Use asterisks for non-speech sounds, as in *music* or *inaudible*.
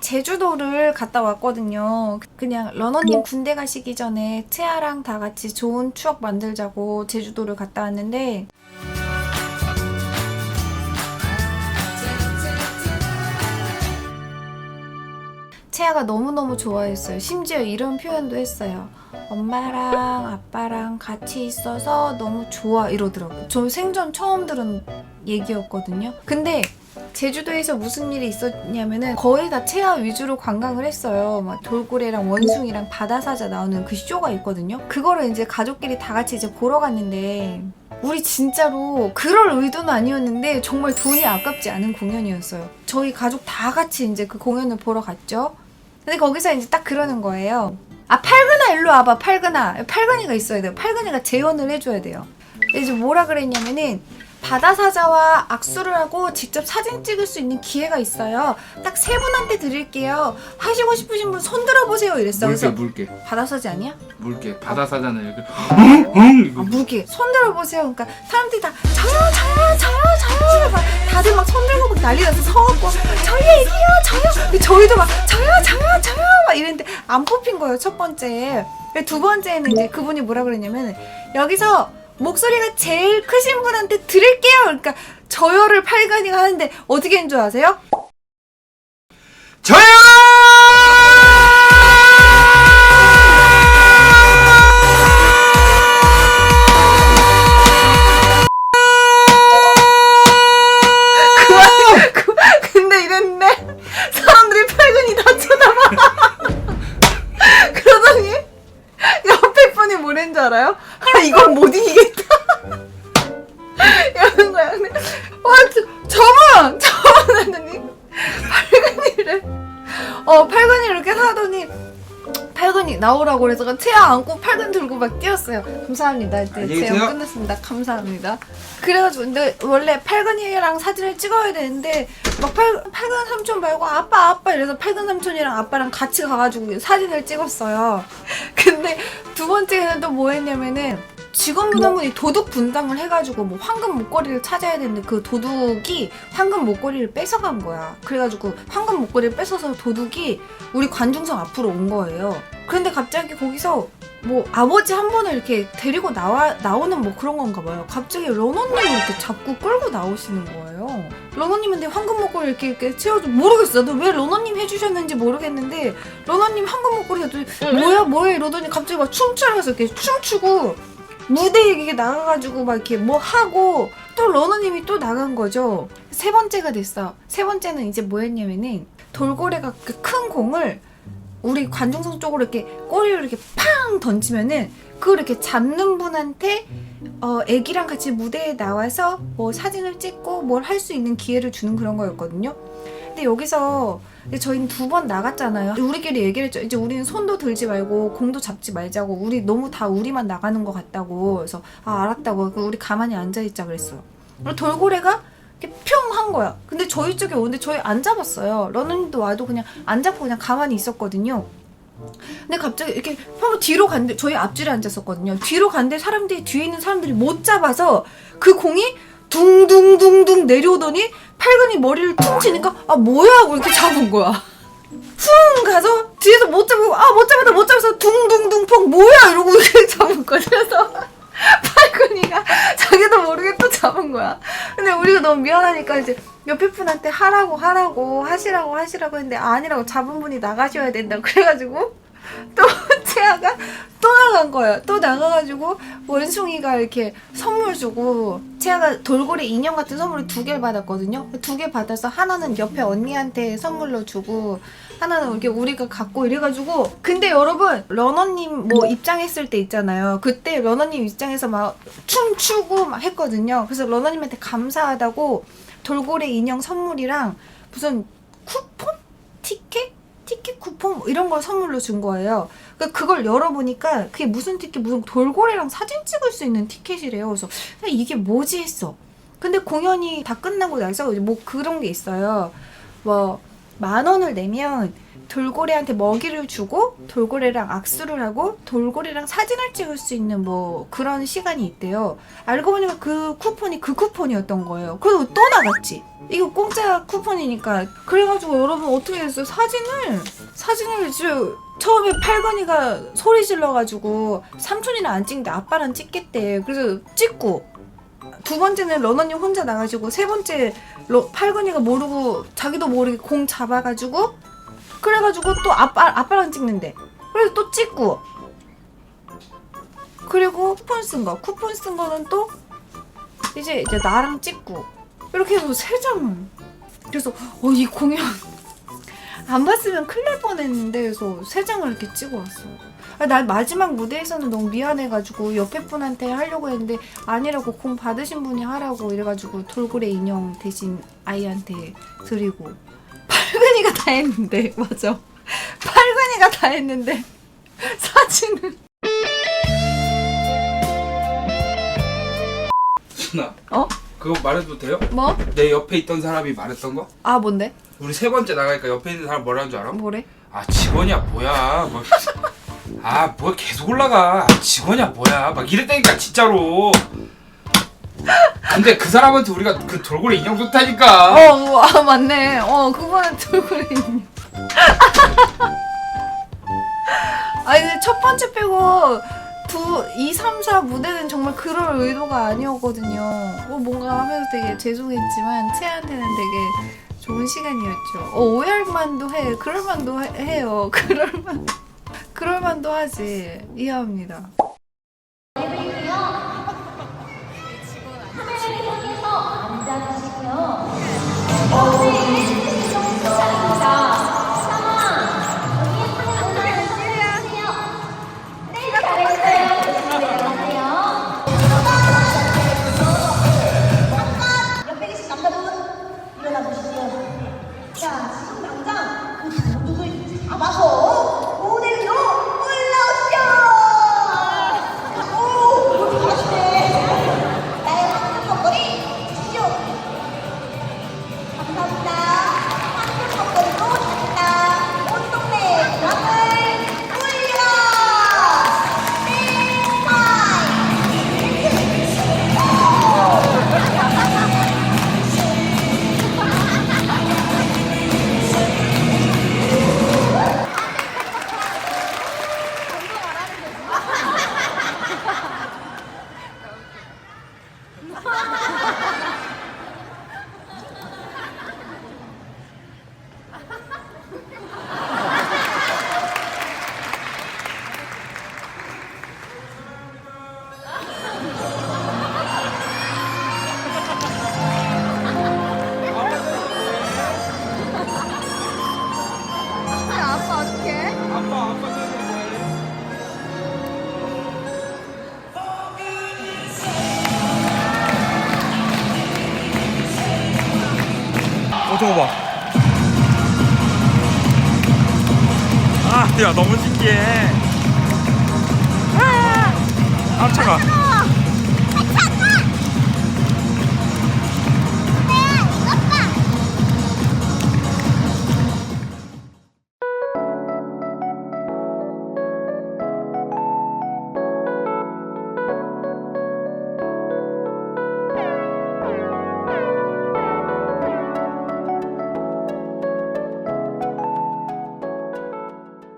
제주도를 갔다 왔거든요. 그냥 러너님 군대 가시기 전에 채아랑 다 같이 좋은 추억 만들자고 제주도를 갔다 왔는데 채아가 너무너무 좋아했어요. 심지어 이런 표현도 했어요. 엄마랑 아빠랑 같이 있어서 너무 좋아 이러더라고요. 저 생전 처음 들은 얘기였거든요. 근데 제주도에서 무슨 일이 있었냐면은 거의 다 체아 위주로 관광을 했어요. 막 돌고래랑 원숭이랑 바다사자 나오는 그 쇼가 있거든요. 그거를 이제 가족끼리 다 같이 이제 보러 갔는데 우리 진짜로 그럴 의도는 아니었는데 정말 돈이 아깝지 않은 공연이었어요. 저희 가족 다 같이 이제 그 공연을 보러 갔죠. 근데 거기서 이제 딱 그러는 거예요. 아 팔근아 일로 와봐 팔근아 팔근이가 있어야 돼요. 팔근이가 재연을 해줘야 돼요. 이제 뭐라 그랬냐면은 바다사자와 악수를 하고 직접 사진 찍을 수 있는 기회가 있어요. 딱 세 분한테 드릴게요. 하시고 싶으신 분 손 들어보세요. 이랬어. 물게 그래서 물게 바다사자 아니야? 물게 바다 사자는 이렇게 응 이거 아, 물개 손 들어보세요. 그러니까 사람들이 다 저요 저요 저요 저요 막 다들 막 손 들고 막 난리 나서 서갖고 저희 애기요 저요 근데 저희도 막 저요 저요 저요 막 이랬는데 안 뽑힌 거예요 첫 번째 두 번째는 이제 그분이 뭐라 그랬냐면 여기서 목소리가 제일 크신 분한테 드릴게요 그러니까 저요를 팔간이가 하는데 어떻게 했는 줄 아세요? 저요 어 팔근이 이렇게 하더니 팔근이 나오라고 그래서 채아 안고 팔근 들고 막 뛰었어요. 감사합니다. 이제 안녕히 계세요. 끝났습니다. 감사합니다. 그래가지고 근데 원래 팔근이랑 사진을 찍어야 되는데 막 팔, 팔근 삼촌 말고 아빠 아빠 이래서 팔근 삼촌이랑 아빠랑 같이 가가지고 사진을 찍었어요. *laughs* 근데 두 번째는 또 뭐 했냐면은 직원분 한 분이 도둑 분당을 해가지고 뭐 황금 목걸이를 찾아야 되는데 그 도둑이 황금 목걸이를 뺏어간 거야. 그래가지고 황금 목걸이를 뺏어서 도둑이 우리 관중석 앞으로 온 거예요. 그런데 갑자기 거기서 뭐 아버지 한 분을 이렇게 데리고 나와 나오는 뭐 그런 건가 봐요. 갑자기 러너님을 이렇게 자꾸 끌고 나오시는 거예요. 러너님한테 황금 목걸이 이렇게 이렇게 채워줘 모르겠어. 나도 왜 러너님 해주셨는지 모르겠는데 러너님 황금 목걸이가 또 뭐야 뭐야 이러더니 갑자기 막 춤추면서 이렇게 춤추고 무대에 이게 나가가지고 막 이렇게 뭐 하고 또 러너님이 또 나간 거죠. 세 번째가 됐어. 세 번째는 이제 뭐였냐면은 돌고래가 그 큰 공을 우리 관중석 쪽으로 이렇게 꼬리를 이렇게 팡 던지면은 그걸 이렇게 잡는 분한테 어 애기랑 같이 무대에 나와서 뭐 사진을 찍고 뭘 할 수 있는 기회를 주는 그런 거였거든요. 근데 여기서 이제 저희는 두 번 나갔잖아요. 우리끼리 얘기를 했죠. 이제 우리는 손도 들지 말고 공도 잡지 말자고. 우리 너무 다 우리만 나가는 것 같다고. 그래서 아 알았다고. 그 우리 가만히 앉아 있자 그랬어요. 그리고 돌고래가 이렇게 평 한 거야. 근데 저희 쪽에 오는데 저희 안 잡았어요. 러너님도 와도 그냥 안 잡고 그냥 가만히 있었거든요. 근데 갑자기 이렇게 바로 뒤로 간데 저희 앞줄에 앉았었거든요. 뒤로 간데 사람들이 뒤에 있는 사람들이 못 잡아서 그 공이 둥둥둥둥 내려오더니 팔근이 머리를 퉁 치니까 아 뭐야 하고 이렇게 잡은 거야. 쿵 가서 뒤에서 못 잡고 아 못 잡았다 못 잡아서 둥둥둥 펑 뭐야 이러고 이렇게 *laughs* 잡은 거야. 그래서 팔근이가 자기도 모르게 또 잡은 거야. 근데 우리가 너무 미안하니까 이제 옆에 분한테 하라고 하라고 하시라고 하시라고 했는데 아니라고 잡은 분이 나가셔야 된다. 그래가지고 또 *laughs* 채아가 또 나간 거예요. 또 나가가지고 원숭이가 이렇게 선물 주고 채아가 돌고래 인형 같은 선물을 두 개를 받았거든요. 두 개 받아서 하나는 옆에 언니한테 선물로 주고 하나는 이렇게 우리가 갖고 이래가지고 근데 여러분 러너님 뭐 입장했을 때 있잖아요. 그때 러너님 입장에서 막 춤추고 막 했거든요. 그래서 러너님한테 감사하다고 돌고래 인형 선물이랑 무슨 쿠폰? 티켓? 쿠폰 뭐 이런 걸 선물로 준 거예요. 그걸 열어보니까 그게 무슨 티켓, 무슨 돌고래랑 사진 찍을 수 있는 티켓이래요. 그래서 이게 뭐지 했어. 근데 공연이 다 끝나고 나서 뭐 그런 게 있어요. 뭐 만 원을 내면 돌고래한테 먹이를 주고 돌고래랑 악수를 하고 돌고래랑 사진을 찍을 수 있는 뭐 그런 시간이 있대요. 알고 보니까 그 쿠폰이 그 쿠폰이었던 거예요. 그래서 또 나갔지. 이거 공짜 쿠폰이니까 그래가지고 여러분 어떻게 했어요? 사진을 사진을 저 처음에 팔건이가 소리 질러가지고 삼촌이랑 안 찍는데 아빠랑 찍겠대. 그래서 찍고 두 번째는 러너님 혼자 나가지고 세 번째 러, 팔건이가 모르고 자기도 모르게 공 잡아가지고 그래가지고 또 아빠 아빠랑 찍는데. 그래서 또 찍고. 그리고 쿠폰 쓴 거. 쿠폰 쓴 거는 또 이제 이제 나랑 찍고. 이렇게 해서 세 장을 그래서 어 이 공연 *laughs* 안 봤으면 큰일 날 뻔했는데 그래서 세 장을 이렇게 찍어 왔어요. 아, 난 마지막 무대에서는 너무 미안해가지고 옆에 분한테 하려고 했는데 아니라고 공 받으신 분이 하라고 이래가지고 돌고래 인형 대신 아이한테 드리고 *laughs* 팔근이가 다 했는데 *laughs* 맞아 팔근이가 다 했는데 *laughs* 사진을 순아 어? 그거 말해도 돼요? 뭐? 내 옆에 있던 사람이 말했던 거? 아 뭔데? 우리 세 번째 나가니까 옆에 있는 사람 뭐라는 줄 알아? 뭐래? 아 직원이야 뭐야 뭐, 아 뭐야 계속 올라가 아, 직원이야 뭐야 막 이랬다니까 진짜로 근데 그 사람한테 우리가 그 돌고래 인형 줬다니까 어, 아 맞네. 어, 그거는 돌고래 인형. *laughs* 아니 근데 첫 번째 빼고 두, 2, 3, 4 무대는 정말 그럴 의도가 아니었거든요. 뭐 뭔가 하면서 되게 죄송했지만 채한테는 되게 좋은 시간이었죠. 어, 오열만도 해. 그럴만도 해- 해요. *laughs* 그럴만. 그럴만도 하지. 이해합니다. 옆에 봐. 아, 야 너무 신기해. 아, 차가.